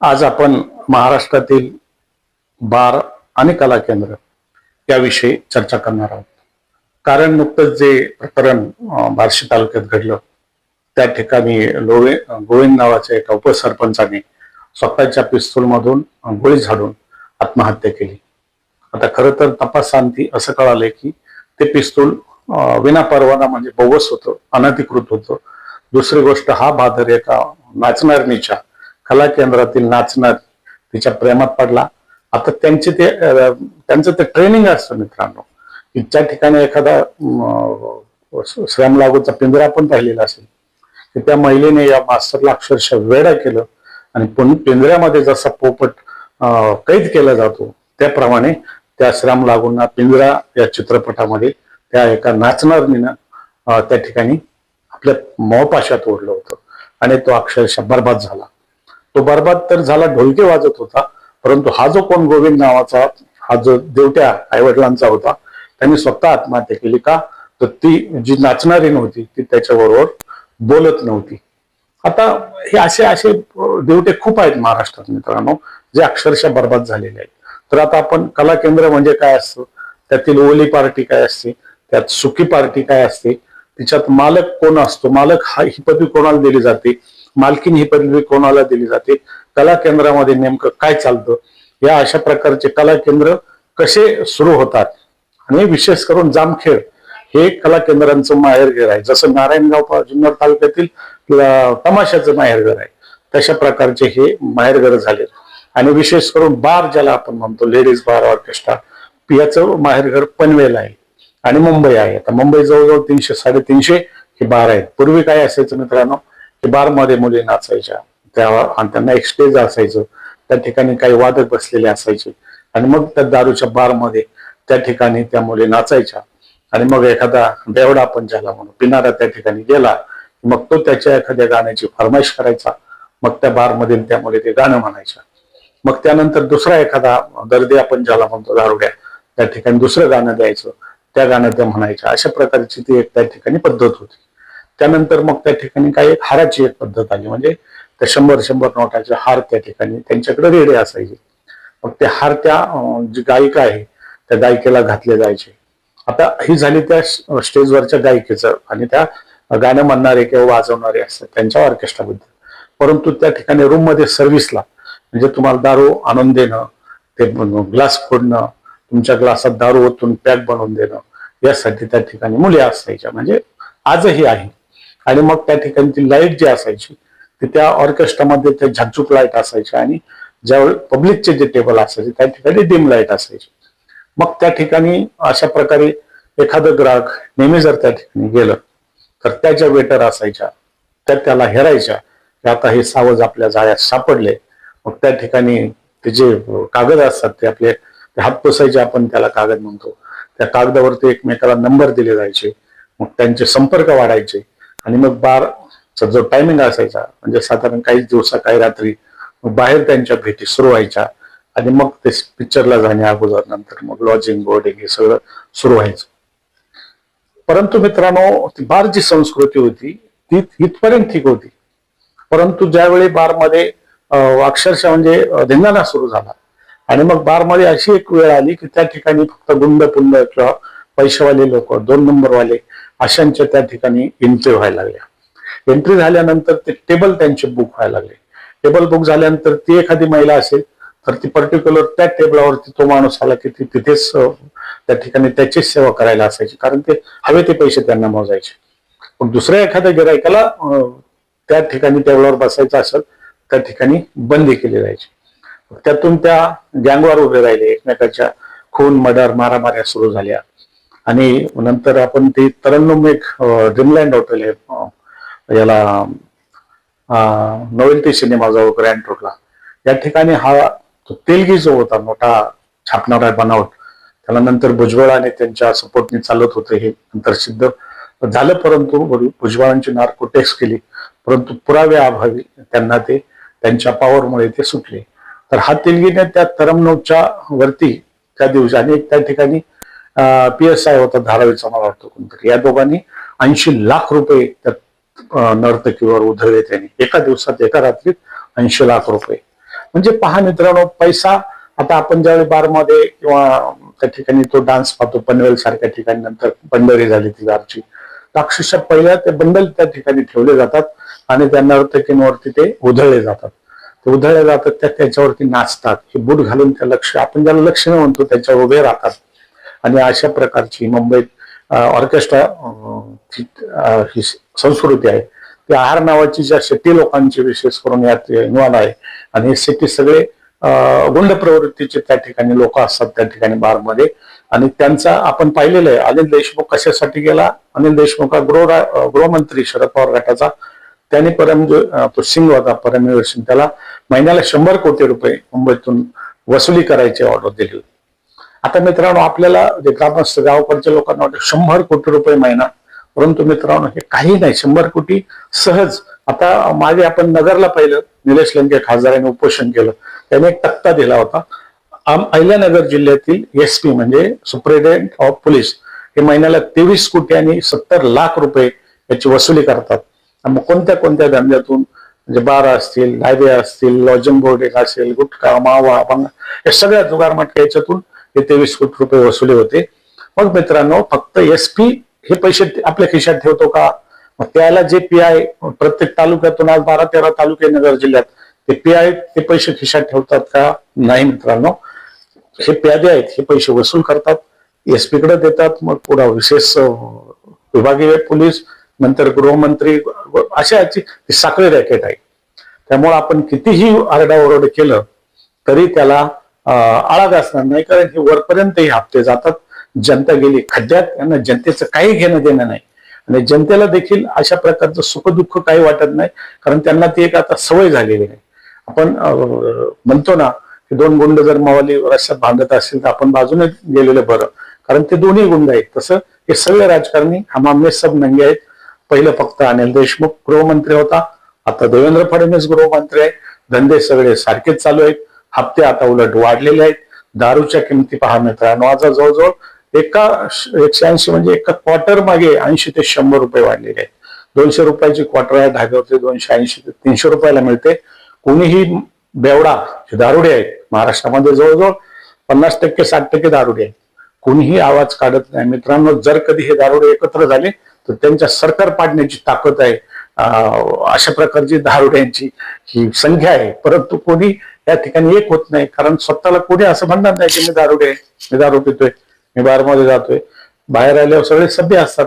आज आपण महाराष्ट्रातील बार आणि कला केंद्र याविषयी चर्चा करणार आहोत. कारण नुकतंच जे प्रकरण बार्शी तालुक्यात घडलं त्या ठिकाणी लोवे गोविंद नावाच्या एका उपसरपंचाने स्वतःच्या पिस्तूलमधून गोळी झाडून आत्महत्या केली. आता खरं तर तपासांती असं कळालंय की ते पिस्तूल विना परवाना म्हणजे बोगस होतं अनधिकृत होतं. दुसरी गोष्ट हा बादर एका नाचणारणीच्या कला केंद्रातील नाचणार तिच्या प्रेमात पडला. आता त्यांचे ते त्यांचं ते ट्रेनिंग असतं मित्रांनो. की ठिकाणी एखादा श्रम लागूचा पिंजरा पण पाहिलेला असेल की त्या महिलेने या मास्टरला अक्षरशः वेडा केलं. आणि पुन पिंजऱ्यामध्ये जसा पोपट कैद केला जातो त्याप्रमाणे त्या श्रम लागूंना पिंजरा या चित्रपटामध्ये त्या एका नाचणारणीनं त्या ठिकाणी आपल्या मोहपाशात ओढलं होतं. आणि तो अक्षरशः बर्बाद झाला. तो बरबाद तर झाला ढोलके वाजत होता परंतु हा जो कोण गोविंद नावाचा हा जो देवट्या आईवडिलांचा होता त्यांनी स्वतः आत्महत्या केली का? तर ती जी नाचणारी नव्हती ती त्याच्याबरोबर बोलत नव्हती. आता हे असे असे देवटे खूप आहेत महाराष्ट्रात मित्रांनो जे अक्षरशः बर्बाद झालेले आहेत. तर आता आपण कला केंद्र म्हणजे काय असतं? त्यातील ओली पार्टी काय असते? त्यात सुकी पार्टी काय असते? तिच्यात मालक कोण असतो? मालक हा ही पदवी कोणाला दिली जाते? मालकीन ही पदवी कोणाला दिली जाते? कला केंद्रामध्ये नेमकं काय चालतं? या अशा प्रकारचे कला केंद्र कसे सुरू होतात? आणि विशेष करून जामखेड हे कला केंद्रांचं माहेरघर आहे. जसं नारायणगाव जुन्नर तालुक्यातील तमाशाचं माहेरघर आहे. तशा प्रकारचे हे माहेरघर झाले. आणि विशेष करून बार ज्याला आपण म्हणतो लेडीज बार ऑर्केस्ट्रा याचं माहेरघर पनवेल आहे. आणि मुंबई आहे. आता मुंबई जवळजवळ तीनशे साडेतीनशे हे बार आहेत. पूर्वी काय असायचं मित्रांनो? बारमध्ये मुली नाचायच्या त्या आणि त्यांना एक स्टेज असायचं. त्या ठिकाणी काही वादक बसलेले असायचे. आणि मग त्या दारूच्या बारमध्ये त्या ठिकाणी त्या मुली नाचायच्या. आणि मग एखादा बेवडा आपण ज्याला म्हणू पिणारा त्या ठिकाणी गेला. मग तो त्याच्या एखाद्या गाण्याची फरमाईश करायचा. मग त्या बारमध्ये त्या मुली ते गाणं म्हणायच्या. मग त्यानंतर दुसरा एखादा दर्दी आपण ज्याला म्हणतो दारुड्या. त्या ठिकाणी दुसरं गाणं द्यायचं. त्या गाण्यात त्या म्हणायच्या. अशा प्रकारची ती एक त्या ठिकाणी पद्धत होती. त्यानंतर मग त्या ठिकाणी काही एक हाराची एक पद्धत आली. म्हणजे त्या शंभर शंभर नोटाचे हार त्या ठिकाणी त्यांच्याकडे रेडे असायचे. मग ते हार त्या जी गायिका आहे त्या गायिकेला घातले जायचे. आता ही झाली त्या स्टेजवरच्या गायिकेचं आणि त्या गाणं म्हणणारे किंवा वाजवणारे असतात त्यांच्या ऑर्केस्ट्राबद्दल परंतु त्या ठिकाणी रूममध्ये सर्व्हिसला म्हणजे तुम्हाला दारू आणून देणं ते ग्लास फोडणं तुमच्या ग्लासात दारू ओतून पॅक बनवून देणं यासाठी त्या ठिकाणी मुले असायच्या. म्हणजे आजही आहे. आणि मग त्या ठिकाणी ती लाइट जी असायची ती त्या ऑर्केस्ट्रामध्ये त्या झकझुक लाइट असायची आणि ज्यावेळी पब्लिकचे जे टेबल असायचे त्या ठिकाणी डिम लाइट असायची. मग त्या ठिकाणी अशा प्रकारे एखादं ग्राहक नेहमी जर त्या ठिकाणी गेलं तर त्या ज्या वेटर असायच्या त्या त्याला हेरायच्या की आता हे सावज आपल्या जाळ्यात सापडले. मग त्या ठिकाणी ते जे कागद असतात ते आपले हात पुसायचे आपण त्याला कागद म्हणतो. त्या कागदावरती एकमेकाला नंबर दिले जायचे. मग त्यांचे संपर्क वाढायचे. आणि मग बारचा जो टायमिंग असायचा म्हणजे साधारण काही दिवसा काही रात्री बाहेर त्यांच्या भेटी सुरू व्हायच्या आणि मग ते पिक्चरला जाण्या अगोदर नंतर मग लॉजिंग बोर्डिंग हे सगळं सुरू व्हायचं. परंतु मित्रांनो ती बार जी संस्कृती होती ती इथपर्यंत ठीक होती. परंतु ज्यावेळी बारमध्ये अक्षरशः म्हणजे धिंगाणा सुरू झाला आणि मग बारमध्ये अशी एक वेळ आली की त्या ठिकाणी फक्त गुंड पुंड किंवा पैसेवाले लोक दोन नंबरवाले अशांच्या त्या ठिकाणी एंट्री व्हायला लागल्या. एंट्री झाल्यानंतर ते टेबल त्यांचे बुक व्हायला लागले. टेबल बुक झाल्यानंतर ती एखादी महिला असेल तर ती पर्टिक्युलर त्या टेबलावरती तो माणूस आला की ती तिथेच त्या ठिकाणी त्याचीच सेवा करायला असायची. कारण ते हवे ते पैसे त्यांना मोजायचे. पण दुसऱ्या एखाद्या गिरायकाला अं, त्या ठिकाणी टेबलावर बसायचं असेल त्या ठिकाणी बंदी केली जायची. त्यातून त्या गँगवर उभे राहिले. एकमेकाच्या खून मर्डर मारामाऱ्या सुरू झाल्या. आणि नंतर आपण ते तरन्नुम एक ड्रीमलँड हॉटेल आहे. याला याला नोवेल्टी सिनेमा जवळ ग्रँड रोडला या ठिकाणी हा तो तेलगी जो होता मोठा छापणारा बनावट त्याला नंतर भुजबळ आणि त्यांच्या सपोर्टने चालत होते हे नंतर सिद्ध झालं. परंतु भुजबळांची नार्को केली. परंतु पुराव्या अभावी त्यांना ते त्यांच्या पॉवरमुळे ते सुटले. तर हा तेलगीने त्या तरमनोच्या वरती त्या दिवशी आणि त्या ठिकाणी पी एस आय होता धारावीचा मला वाटतो कोणतरी. या दोघांनी ऐंशी लाख रुपये त्या नर्तकीवर उधळले त्यांनी. एका दिवसात एका रात्रीत ऐंशी लाख रुपये. म्हणजे पहा मित्रांनो पैसा आता आपण ज्यावेळी बारमध्ये किंवा त्या ठिकाणी तो डान्स पाहतो पनवेल सारख्या ठिकाणी नंतर बंडरी झाली ती बारची. तर अक्षरशः पहिल्या ते बंडल त्या ठिकाणी ठेवले जातात आणि त्या नर्तकींवरती ते उधळले जातात. ते उधळले जातात त्या त्याच्यावरती नाचतात. हे बूट घालून त्या लक्ष आपण ज्याला लक्ष म्हणतो त्याच्यावर उभे राहतात. आणि अशा प्रकारची मुंबईत ऑर्केस्ट्रा ही संस्कृती आहे ती आहार नावाची ज्या शेती लोकांची विशेष करून यात इन्व्हॉल्व आहे आणि हे शेती सगळे गुंड प्रवृत्तीचे त्या ठिकाणी लोक असतात त्या ठिकाणी बारमध्ये. आणि त्यांचा आपण पाहिलेलं आहे अनिल देशमुख कशासाठी गेला? अनिल देशमुख हा गृह गृहमंत्री शरद पवार गटाचा. त्याने परम तो सिंग होता परमवीर सिंग त्याला महिन्याला शंभर कोटी रुपये मुंबईतून वसुली करायची ऑर्डर दिली आता मित्रांनो आपल्याला जे ग्रामस्थ गावकडच्या लोकांना वाटतं शंभर कोटी रुपये महिना परंतु मित्रांनो हे काही नाही. शंभर कोटी सहज. आता मागे आपण नगरला पाहिलं निलेश लंके खासदारांनी उपोषण केलं. त्याने एक तक्ता दिला होता. आम- अहिल्यानगर जिल्ह्यातील एस पी म्हणजे सुप्रिटेंडेंट ऑफ पोलीस हे महिन्याला तेवीस कोटी आणि सत्तर लाख रुपये याची वसुली करतात. मग कोणत्या कोणत्या धंद्यातून? म्हणजे बार असतील लायबे असतील लॉजिंग बोर्डिंग असेल गुटखा मावा भंगा या सगळ्या जुगारमटक्या याच्यातून हे तेवीस कोटी रुपये वसुले होते. मग मित्रांनो फक्त एस पी हे पैसे आपल्या खिशात ठेवतो का? मग त्याला जे पी आय प्रत्येक तालुक्यातून आज बारा तेरा तालुके नगर जिल्ह्यात ते पी आय ते पैसे खिशात ठेवतात का? नाही मित्रांनो. हे प्यादे आहेत हे पैसे वसूल करतात. एसपी कडे देतात मग पुढे विशेष विभागीय पोलीस नंतर गृहमंत्री अशा याची साखळी रॅकेट आहे. त्यामुळे आपण कितीही आरडाओरड केलं तरी त्याला आळाग आळा असणार नाही कारण हे वरपर्यंत हे हप्ते जातात. जनता गेली खड्ड्यात यांना जनतेचं काही घेणं देणं नाही. आणि जनतेला देखील अशा प्रकारचं सुखदुःख काही वाटत नाही कारण त्यांना ती एक आता सवय झालेली आहे. आपण म्हणतो ना की दोन गुंड जर मावाली रस्त्यात बांधत असतील तर आपण बाजूने गेलेलं बरं. कारण ते दोन्ही गुंड आहेत. तसं हे सगळे राजकारणी हमामे सब नंगे आहेत. पहिलं फक्त अनिल देशमुख गृहमंत्री होता. आता देवेंद्र फडणवीस गृहमंत्री आहे. धंदे सगळे सारखेच चालू आहेत. हप्ते आता उलट वाढलेले आहेत. दारूच्या किमती पहा मित्रांनो आज जवळजवळ एका एकशे ऐंशी म्हणजे एका क्वार्टर मागे ऐंशी ते शंभर रुपये वाढलेले आहेत. दोनशे रुपयाची क्वार्टर आहे धाग्यावरती दोनशे ऐंशी ते तीनशे रुपयाला मिळते. कोणीही बेवडा दारुडे आहेत महाराष्ट्रामध्ये जवळजवळ पन्नास टक्के साठ टक्के दारुडे आहेत. कोणीही आवाज काढत नाही. मित्रांनो जर कधी हे दारुडे एकत्र झाले तर त्यांच्या सरकार पाडण्याची ताकद आहे. अशा प्रकारची दारुड्यांची ही संख्या आहे. परंतु कोणी या ठिकाणी एक होत नाही. कारण स्वतःला कोणी असं म्हणणार नाही की मी दारुडे आहे मी दारू पितोय मी बारमध्ये जातोय. बाहेर आल्यावर सगळे सभ्य असतात.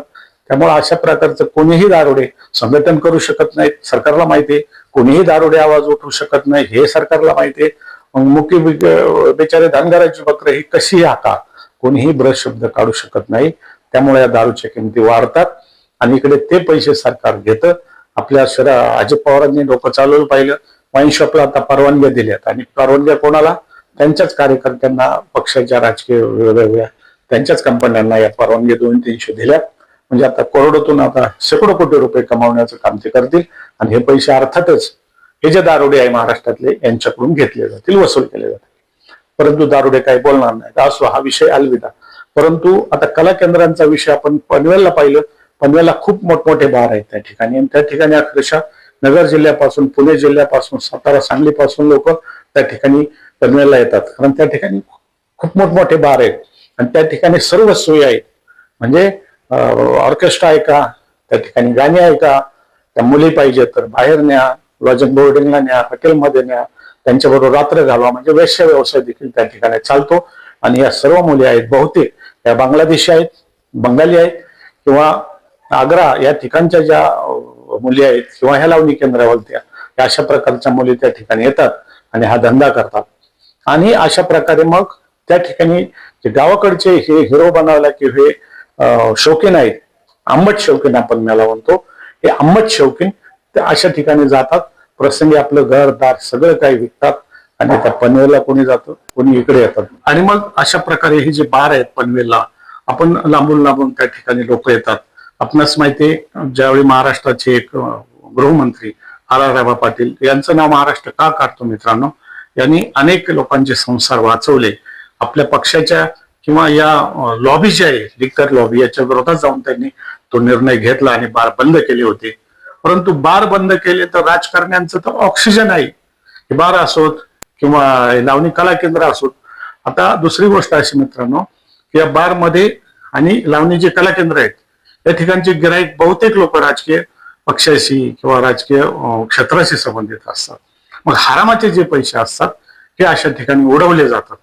त्यामुळे अशा प्रकारचं कोणीही दारुडे संघटन करू शकत नाहीत सरकारला माहिती आहे. कोणीही दारुडे आवाज उठवू शकत नाही हे सरकारला माहिती आहे. मग मुकी बिचारे धनगराची बकरं ही कशी हाका कोणीही ब्रश शब्द काढू शकत नाही. त्यामुळे या दारूच्या किमती वाढतात आणि इकडे ते पैसे सरकार घेतं. आपल्या शरा अजित पवारांनी डोकं चालवलं पाहिलं. वाईन शॉपला आता परवानग्या दिल्यात. आणि परवानग्या कोणाला? त्यांच्याच कार्यकर्त्यांना पक्षाच्या राजकीय वेगवेगळ्या त्यांच्याच कंपन्यांना या परवानग्या दोन तीनशे दिल्यात. म्हणजे आता करोडोतून आता शेकडो कोटी रुपये कमावण्याचं काम ते करतील. आणि हे पैसे अर्थातच हे जे दारोडे आहे महाराष्ट्रातले यांच्याकडून घेतले जातील वसूल केले जातील. परंतु दारुडे काही बोलणार नाही असो हा विषय अलविदा. परंतु आता कला केंद्रांचा विषय आपण पनवेलला पाहिलं. पनवेलला खूप मोठमोठे बार आहेत त्या ठिकाणी. आणि त्या ठिकाणी अक्षरशः नगर जिल्ह्यापासून पुणे जिल्ह्यापासून सातारा सांगलीपासून लोक त्या ठिकाणी बनवायला येतात. कारण त्या ठिकाणी खूप मोठमोठे बार आहेत. आणि त्या ठिकाणी सर्व सोयी आहेत. म्हणजे ऑर्केस्ट्रा ऐका त्या ठिकाणी गाणी ऐका त्या मुली पाहिजे तर बाहेर न्या लॉजिंग बोर्डिंगला न्या हॉटेलमध्ये न्या त्यांच्याबरोबर रात्र घालवा. म्हणजे वैश्य व्यवसाय देखील त्या ठिकाणी चालतो. आणि या सर्व मुली आहेत बहुतेक. या बांगलादेशी आहेत बंगाली आहेत किंवा आग्रा या ठिकाणच्या ज्या मुली आहेत किंवा ह्या लावणी केंद्रावरत्या अशा प्रकारच्या मुली त्या ठिकाणी येतात आणि हा धंदा करतात. आणि अशा प्रकारे मग त्या ठिकाणी गावाकडचे हे हिरो बनवला की हे शौकीन आहेत. आंबट शौकीन आपण मला म्हणतो. हे आंबट शौकीन ते अशा ठिकाणी जातात. प्रसंगी आपलं घर दार सगळं काही विकतात आणि त्या पनवेलला कोणी जातं कोणी इकडे येतात. आणि मग अशा प्रकारे हे जे बार आहेत पनवेलला आपण लांबून लांबून त्या ठिकाणी लोक येतात. आपणास माहिती आहे ज्यावेळी महाराष्ट्राचे एक गृहमंत्री आर आर राबा पाटील यांचं नाव महाराष्ट्र का काढतो मित्रांनो? यांनी अनेक लोकांचे संसार वाचवले. आपल्या पक्षाच्या किंवा या लॉबी जी आहे लिकर लॉबी याच्या विरोधात जाऊन त्यांनी तो निर्णय घेतला आणि बार बंद केले होते. परंतु बार बंद केले तर राजकारण्यांचं तर ऑक्सिजन आहे. हे बार असोत किंवा लावणी कला केंद्र असोत. आता दुसरी गोष्ट अशी मित्रांनो की या बारमध्ये आणि लावणी जे कला केंद्र आहेत या ठिकाणचे गिराईक बहुतेक लोक राजकीय पक्षाशी किंवा राजकीय क्षेत्राशी संबंधित असतात. मग हरामाचे जे पैसे असतात ते अशा ठिकाणी उडवले जातात.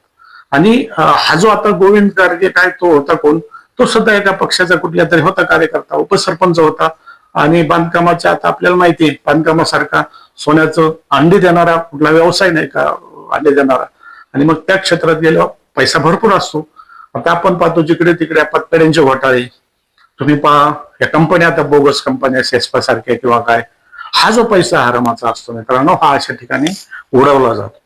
आणि हा जो आता गोविंद गार्गे काय तो होता कोण? तो सुद्धा एका पक्षाचा कुठल्या तरी होता कार्यकर्ता उपसरपंच होता. आणि बांधकामाच्या आता आपल्याला माहिती आहे बांधकामासारखा सोन्याचं अंडी देणारा कुठला व्यवसाय नाही का अंडी देणारा. आणि मग त्या क्षेत्रात गेल्यावर पैसा भरपूर असतो. आता आपण पाहतो जिकडे तिकडे पत्कड्यांचे घोटाळे तुम्ही पहा या कंपन्या आता बोगस कंपन्या सेस्पा सारख्या किंवा काय हा जो पैसा हरामाचा असतो मित्रांनो हा अशा ठिकाणी उडवला जातो.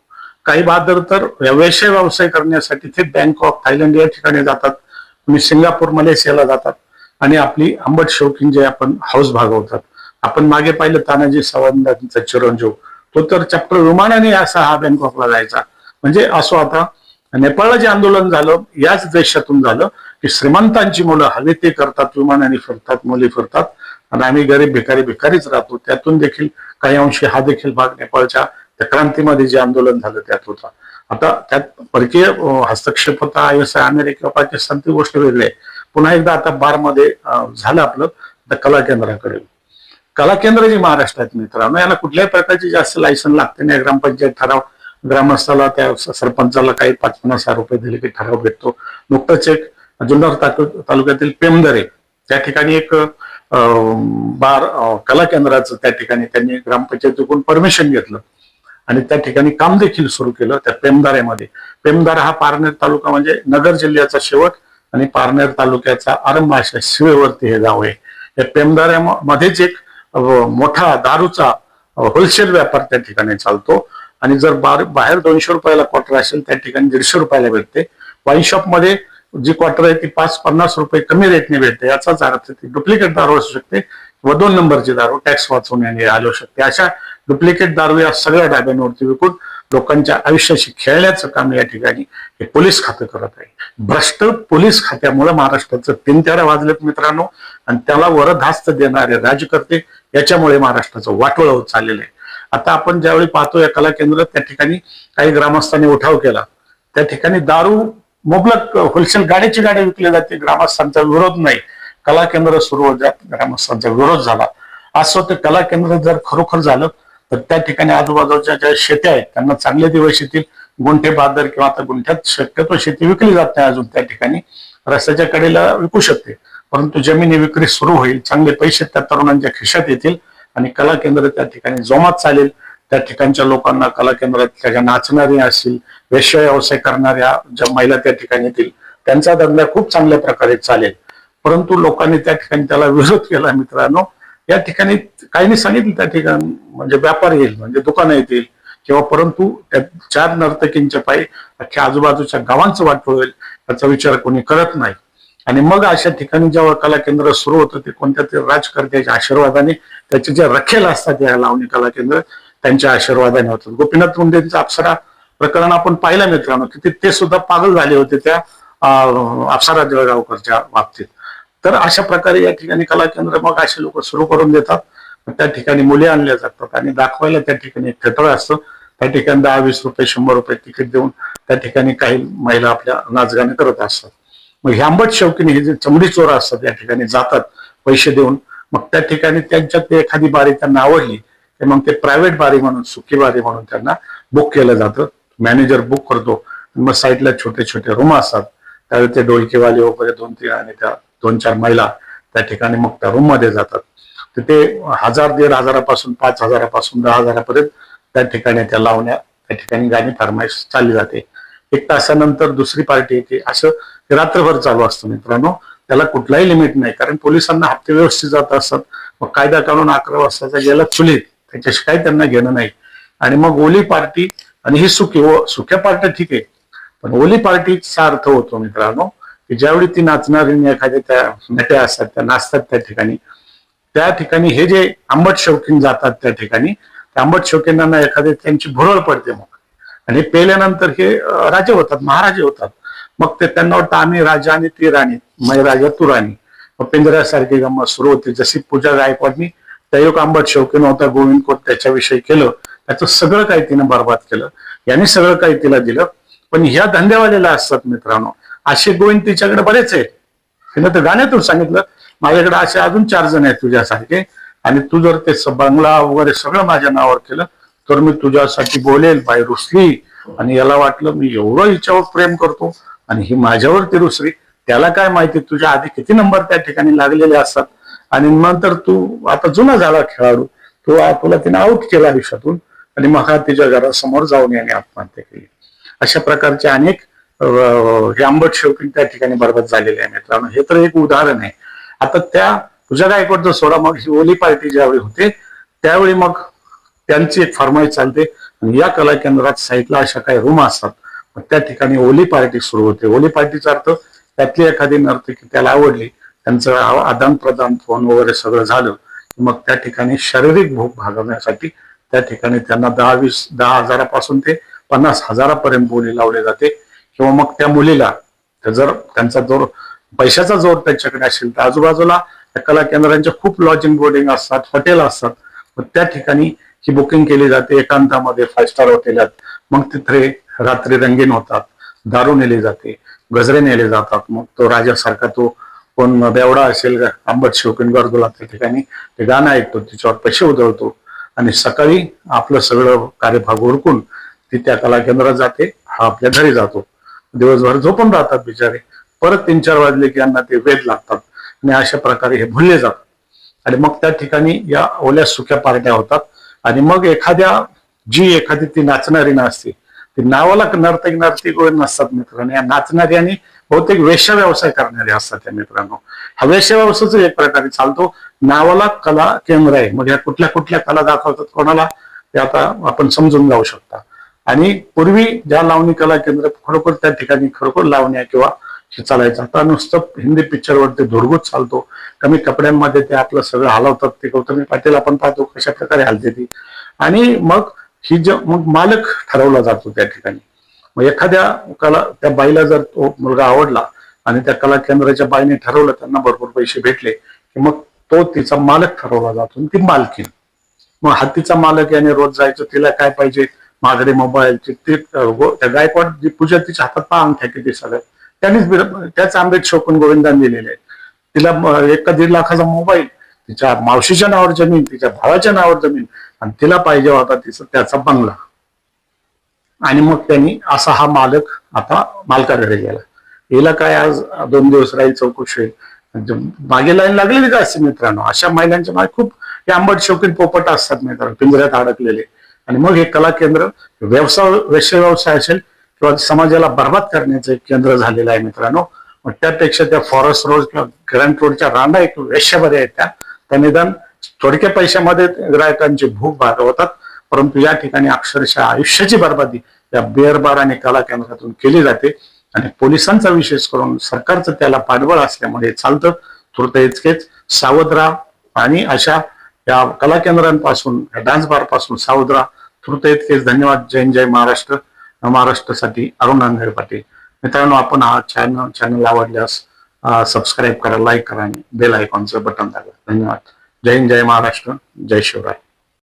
काही बहादर तर व्यवसाय व्यवसाय करण्यासाठी ते बँक ऑफ थायलंड या ठिकाणी जातात. तुम्ही सिंगापूर मलेशियाला जातात. आणि आपली आंबट शौकीन जे आपण हाऊस भागवतात. आपण मागे पाहिलं तानाजी सावंतांचा चिरंजीव. तो तर चक्र विमानाने असा हा बँकॉकला जायचा. म्हणजे असो आता नेपाळला जे आंदोलन झालं याच देशातून झालं की श्रीमंतांची मुलं हवे ते करतात विमानाने फिरतात मुली फिरतात. आणि आम्ही गरीब भिकारी भिकारीच राहतो. त्यातून देखील काही अंशी हा देखील भाग नेपाळच्या त्या क्रांतीमध्ये जे आंदोलन झालं त्यात होता. आता त्यात परकीय हस्तक्षेप होता I S I America Pakistan ती गोष्ट वेगळी आहे. पुन्हा एकदा आता बारमध्ये झालं आपलं तर कला केंद्राकडे. कला केंद्र जे महाराष्ट्रात मित्रांनो याला कुठल्याही प्रकारची जास्त लायसन लागते नाही. ग्रामपंचायत ठराव ग्रामस्थाला त्या सरपंचाला काही पाच पन्नास हजार रुपये दिले की ठराव भेटतो. नुकतंच एक जुन्नर तालुक्यातील पेमदरे त्या ठिकाणी एक बार कला केंद्राचं त्या ठिकाणी त्यांनी ग्रामपंचायतीकडून परमिशन घेतलं. आणि त्या ठिकाणी काम देखील सुरू केलं त्या पेमदाऱ्यामध्ये पेमदारा हा पारनेर तालुका म्हणजे नगर जिल्ह्याचा शेवट आणि पारनेर तालुक्याचा आरंभ अशा शिवेवरती हे गाव आहे. या पेमदाऱ्यामध्येच एक मोठा दारूचा होलसेल व्यापार त्या ठिकाणी चालतो. आणि जर बार- बाहेर दोनशे रुपयाला क्वार्टर असेल त्या ठिकाणी दीडशे रुपयाला भेटते. वाईन शॉपमध्ये जी क्वार्टर आहे ती पाच पन्नास रुपये कमी रेटने भेटते. याचाच अर्थ ती डुप्लिकेट दारू असू शकते किंवा दोन नंबरची दारू टॅक्स वाचवण्याने आलो शकते. अशा डुप्लिकेट दारू या सगळ्या डाब्यांवरती विकून लोकांच्या आयुष्याशी खेळण्याचं काम या ठिकाणी हे पोलीस खातं करत आहे. भ्रष्ट पोलीस खात्यामुळे महाराष्ट्राचं तीनत्यारा वाजलेत मित्रांनो आणि त्याला वरधास्त देणारे राजकर्ते याच्यामुळे महाराष्ट्राचं वाटोळ होत चाललेलं आहे. आता आपण ज्यावेळी पाहतो या कला केंद्रात त्या ठिकाणी काही ग्रामस्थांनी उठाव केला. त्या ठिकाणी दारू मुबलक होलसेल गाड्याची गाडी विकली जाते ग्रामस्थांचा विरोध नाही. कला केंद्र सुरू होत ग्रामस्थांचा विरोध झाला. असं ते कला केंद्र जर खरोखर झालं तर त्या ठिकाणी आजूबाजूच्या ज्या शेत्या आहेत त्यांना चांगले दिवस येतील. गुंठे बादर किंवा आता गुंठ्यात शक्यतो शेती विकली जात नाही अजून त्या ठिकाणी. रस्त्याच्या कडेला विकू शकते. परंतु जमिनी विक्री सुरू होईल चांगले पैसे त्या तरुणांच्या खिशात येतील आणि कला केंद्र त्या ठिकाणी जोमात चालेल. त्या ठिकाणच्या लोकांना कला केंद्रात त्या नाचणाऱ्या असतील वेश्या व्यवसाय करणाऱ्या ज्या महिला त्या ठिकाणी येतील त्यांचा धंदा खूप चांगल्या प्रकारे चालेल. परंतु लोकांनी त्या ठिकाणी त्याला विरोध केला मित्रांनो. या ठिकाणी काहींनी सांगितलं त्या ठिकाणी म्हणजे व्यापार येईल म्हणजे दुकानं येतील किंवा परंतु त्या चार नर्तकींच्या पायी अख्ख्या आजूबाजूच्या गावांचं वाट होईल याचा विचार कोणी करत नाही. आणि मग अशा ठिकाणी जेव्हा कला केंद्र सुरू होतं ते कोणत्या तरी राजकर्त्याच्या आशीर्वादाने त्याचे जे रखेल असतात या लावणी कला केंद्र त्यांच्या आशीर्वादाने होतात. गोपीनाथ मुंडेंचा अप्सरा प्रकरण आपण पाहिलं मित्रांनो की ते- सुद्धा पागल झाले होते त्या अप्सरा जळगावकरच्या बाबतीत. तर अशा प्रकारे या ठिकाणी कला केंद्र मग असे लोक सुरू करून देतात. मग त्या ठिकाणी मुले आणल्या जातात. आणि दाखवायला त्या ठिकाणी एक थिएटर असतं. त्या ठिकाणी दहा वीस रुपये शंभर रुपये तिकीट देऊन त्या ठिकाणी काही महिला आपल्या नाचगाणे करत असतात. मग ह्यांबट शौकीने हे जे चमडी चोर असतात या ठिकाणी जातात पैसे देऊन. मग त्या ठिकाणी त्यांच्यात ते एखादी बारी त्यांना आवडली तर मग ते प्रायव्हेट बारी म्हणून सुकी बारी म्हणून त्यांना बुक केलं जातं. मॅनेजर बुक करतो. मग साईडला छोटे छोटे रूम असतात. त्यावेळी ते डोळकेवाले वगैरे दोन तीन आणि त्या दोन चार महिला त्या ठिकाणी मग त्या रूममध्ये जातात. तर ते हजार दीड हजारापासून पाच हजारापासून दहा हजारापर्यंत त्या ठिकाणी त्या लावण्या त्या ठिकाणी गाणी फरमाईश चालली जाते. एक तासानंतर दुसरी पार्टी येते. असं रात्रभर चालू असतं मित्रांनो. त्याला कुठलाही लिमिट नाही. कारण पोलिसांना हप्ते व्यवस्थित जात असतात. मग कायदा काढून अकरा वाजताचा गेला चुलीत. त्याच्याशी काही त्यांना घेणं नाही. आणि मग ओली पार्टी आणि ही सुखी व सुक्या पार्ट्या ठीक आहे. पण ओली पार्टीचा अर्थ होतो मित्रांनो की ज्यावेळी ती नाचणारी एखाद्या त्या नट्या असतात त्या नाचतात त्या ठिकाणी. त्या ठिकाणी हे जे आंबट शौकीन जातात त्या ठिकाणी त्या आंबट शौकीनांना एखादे त्यांची भुरळ पडते मग. आणि पेल्यानंतर हे राजे होतात महाराजे होतात. मग ते त्यांना वाटतं आम्ही राजा आणि ती राणी मै राजा तू राणी. मग पिंजऱ्यासारखी गंमत सुरू होते जशी पूजा गायकवाडनी त्यायोग आंबट शौकीन होता गोविंद कोट त्याच्याविषयी केलं त्याचं सगळं काही तिनं बर्बाद केलं. यांनी सगळं काही तिला दिलं. पण ह्या धंद्यावालेला असतात मित्रांनो असे गोविंद तिच्याकडे बरेच आहे तिनं तर गाण्यातून सांगितलं माझ्याकडे असे अजून चार जण आहेत तुझ्यासारखे. आणि तू जर ते बंगला वगैरे सगळं माझ्या नावावर केलं तर मी तुझ्यासाठी बोलेल बाई रुसली. आणि याला वाटलं मी एवढं हिच्यावर प्रेम करतो. आणि ही माझ्यावर ती रुसली. त्याला काय माहिती तुझ्या आधी किती नंबर त्या ठिकाणी लागलेले असतात? आणि नंतर तू आता जुना झाला खेळाडू तू तुला तिने आउट केला आयुष्यातून आणि मग हा तिच्या घरासमोर जाऊन याने आत्महत्या केली. अशा प्रकारचे अनेक हे आंबट शेवटी त्या ठिकाणी बरबाद झालेले आहे मित्रांनो. हे तर एक उदाहरण आहे. आता त्या तुझ्या गायकवाडचं सोडा मग ही ओली पार्टी ज्यावेळी होते त्यावेळी मग त्यांची एक फरमाईश चालते. आणि या कला केंद्रात साईडला अशा काही रूम असतात. मग त्या ठिकाणी ओली पार्टी सुरू होते. ओली पार्टीचा अर्थ त्यातली एखादी नर्तकी त्याला आवडली त्यांचं आदान प्रदान फोन वगैरे सगळं झालं मग त्या ठिकाणी शारीरिक भूक भागवण्यासाठी त्या ठिकाणी त्यांना दहा वीस दहा हजारापासून ते पन्नास हजारापर्यंत बोली लावले जाते. किंवा मग त्या मुलीला जर त्यांचा जोर पैशाचा जोर त्यांच्याकडे असेल तर आजूबाजूला त्या कला केंद्रांच्या खूप लॉजिंग बोर्डिंग असतात हॉटेल असतात. मग त्या ठिकाणी ही बुकिंग केली जाते. एकांतामध्ये फाईव्ह स्टार हॉटेलात मग तिथे रात्री रंगीन होतात. दारू नेली जाते. गजरे नेले जातात. मग तो राजासारखा तो कोण बेवडा असेल का? आंबट शौकीन गरजूला त्या ठिकाणी ते गाणं ऐकतो तिच्यावर पैसे उधळतो. आणि सकाळी आपलं सगळं कार्यभाग ओळखून ती त्या कला केंद्रात जाते हा आपल्या घरी जातो. दिवसभर झोपून राहतात बिचारे. परत तीन चार वाजले की यांना ते वेध लागतात. आणि अशा प्रकारे हे भुलले जातात. आणि मग त्या ठिकाणी या ओल्या सुक्या पार्ट्या होतात. आणि मग एखाद्या जी एखादी ती नाचणारी नाचते. ती नावाला नर्तक नर्तिक वगैरे नसतात मित्रांनो. या नाचणारी आणि बहुतेक वेश्या व्यवसाय करणारे असतात त्या मित्रांनो. हा वेश्या व्यवसायच एक प्रकारे चालतो. नावाला कला केंद्र आहे. मग या कुठल्या कुठल्या कला दाखवतात कोणाला? ते आता आपण समजून जाऊ शकता. आणि पूर्वी ज्या लावणी कला केंद्र खरोखर त्या ठिकाणी खरोखर लावण्या किंवा हे चालायचं. आता नुसतं हिंदी पिक्चरवरती धुडगूच चालतो. कमी कपड्यांमध्ये ते आपलं सगळं हलवतात. ते गौतमी पाटील आपण पाहतो कशा प्रकारे हलते ती. आणि मग ही ज मग मालक ठरवला जातो त्या ठिकाणी. मग एखाद्या कला त्या बाईला जर तो मुलगा आवडला आणि त्या कला केंद्राच्या बाईने ठरवलं त्यांना भरपूर पैसे भेटले की मग तो तिचा मालक ठरवला जातो ती मालकीन मग हत्तीचा मालक याने रोज जायचं तिला काय पाहिजे? माझ्याकडे मोबाईल ती त्या गायकवाड जी पूजा तिच्या हातात पहा अंगठ्या किती सगळं त्यांनीच त्याच आंबेड शोकून गोविंदाने दिलेले आहेत. तिला एक दीड लाखाचा मोबाईल तिच्या मावशीच्या नावावर जमीन तिच्या भावाच्या नावावर जमीन आणि तिला पाहिजे होता तिचा त्याचा बंगला. आणि मग त्यांनी असा हा मालक आता मालकाकडे गेला. हिला काय आज दोन दिवस राहील चौकशी होईल. म्हणजे मागे लाईन लागलेली का असते मित्रांनो? अशा महिलांच्या मागे खूप हे आंबट शौकीन पोपट असतात मित्रांनो पिंजऱ्यात अडकलेले. आणि मग हे कला केंद्र व्यवसाय व्यवसाय व्यवसाय असेल किंवा समाजाला बर्बाद करण्याचं एक केंद्र झालेलं आहे मित्रांनो. मग त्यापेक्षा त्या फॉरेस्ट रोड किंवा ग्रँड रोडच्या रांडा एक वेश्यामध्ये आहेत त्या. त्या निदान थोडक्या पैशामध्ये ग्राहकांची भूक भागवतात. परंतु या ठिकाणी अक्षरशः आयुष्याची बर्बादी या बेरबार आणि कला केंद्रातून केली जाते. आणि पोलिसांचा विशेष करून सरकारचं त्याला पाठबळ असल्यामुळे चालतं. तुर्त इतकेच. सावध राहा आणि अशा या कला केंद्रांपासून या डान्स बारपासून सावध राहा तुर्त इतकेच. धन्यवाद. जय जय महाराष्ट्र. महाराष्ट्रासाठी अरुण नांदेड पाटील. मित्रांनो आपण हा चॅनल चॅनल आवडल्यास सबस्क्राईब करा लाईक करा आणि बेल आयकॉनचं बटन दाबा. धन्यवाद. जय हिंद जय महाराष्ट्र. जय शिवराय.